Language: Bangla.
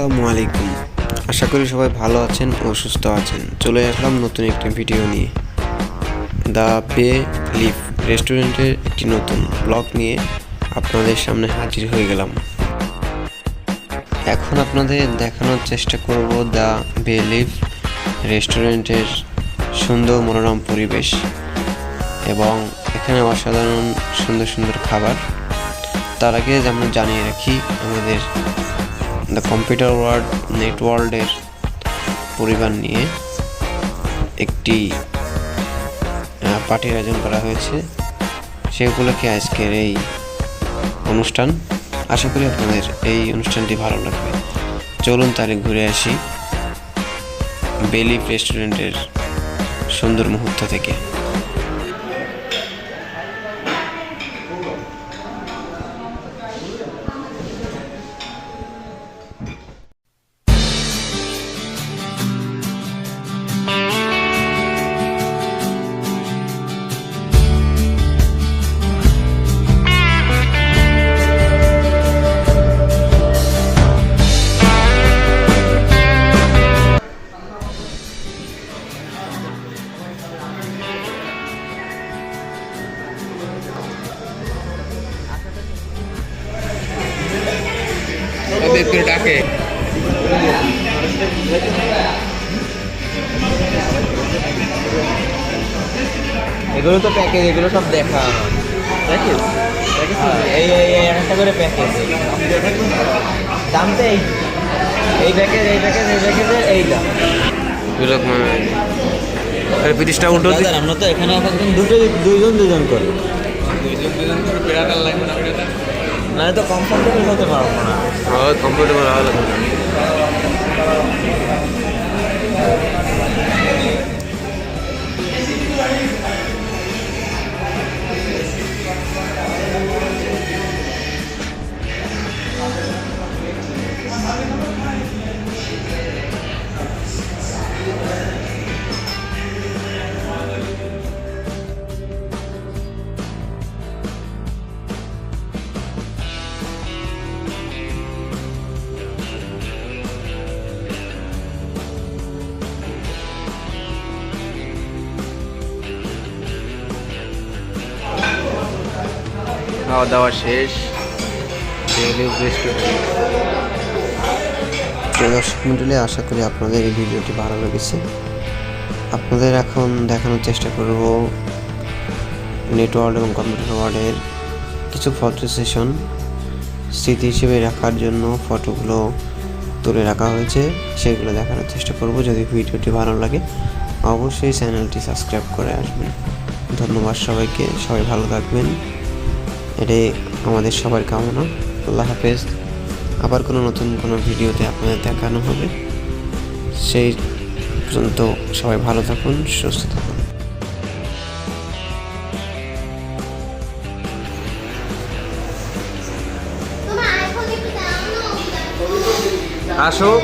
আসসালামু আলাইকুম। আশা করি সবাই ভালো আছেন ও সুস্থ আছেন। চলে আসলাম নতুন একটি ভিডিও নিয়ে। দ্য পে লিফ রেস্টুরেন্টের একটি নতুন ব্লগ নিয়ে আপনাদের সামনে হাজির হয়ে গেলাম। এখন আপনাদের দেখানোর চেষ্টা করব দ্য বে লিফ রেস্টুরেন্টের সুন্দর মনোরম পরিবেশ এবং এখানে অসাধারণ সুন্দর সুন্দর খাবার। তার আগে আমরা জানিয়ে রাখি, আমাদের দ্য কম্পিউটার ওয়ার্ল্ড নেট ওয়ার্ল্ডের পরিবার নিয়ে একটি পার্টির আয়োজন করা হয়েছে। সে উপলক্ষে আজকের এই অনুষ্ঠান। আশা করি আপনাদের এই অনুষ্ঠানটি ভালো লাগবে। চলুন তাহলে ঘুরে আসি। বেলিফ রেস্টুরেন্টের সুন্দর মুহূর্ত থেকে। ওদেরকে ডাকে। এগুলো তো প্যাকেজ এগুলো সব দেখা। প্যাকেজ এই এই এই একটা করে প্যাকেজ দাম তো এই এই প্যাকেজ এই প্যাকেজ এই প্যাকেজের উল্টো দিক দাদা, আমরা তো এখানে এখন দুটো দুইজন দুজন করে। দুইজন দুজন করে বেড়াটার লাগবে না नाही तर कम्फर्टेबल होते मला हो कम्फर्टेबल राहावं খাওয়া দাওয়া শেষ দর্শক মন্ডলী, আশা করি আপনাদের এই ভিডিওটি ভালো লেগেছে। আপনাদের এখন দেখানোর চেষ্টা করব নেটওয়ার্ক এবং কম্পিউটার ওয়ার্ডের কিছু ফটো সেশন স্মৃতি হিসেবে রাখার জন্য ফটোগুলো তুলে রাখা হয়েছে। সেগুলো দেখানোর চেষ্টা করব যদি ভিডিওটি ভালো লাগে। অবশ্যই চ্যানেলটি সাবস্ক্রাইব করে আসবেন। ধন্যবাদ সবাইকে। সবাই ভালো থাকবেন। এটাই আমাদের সবার কামনা। আল্লাহ হাফেজ। আবার কোনো নতুন কোনো ভিডিওতে আপনাদের দেখানো হবে। সেই পর্যন্ত সবাই ভালো থাকুন সুস্থ থাকুন। আসো।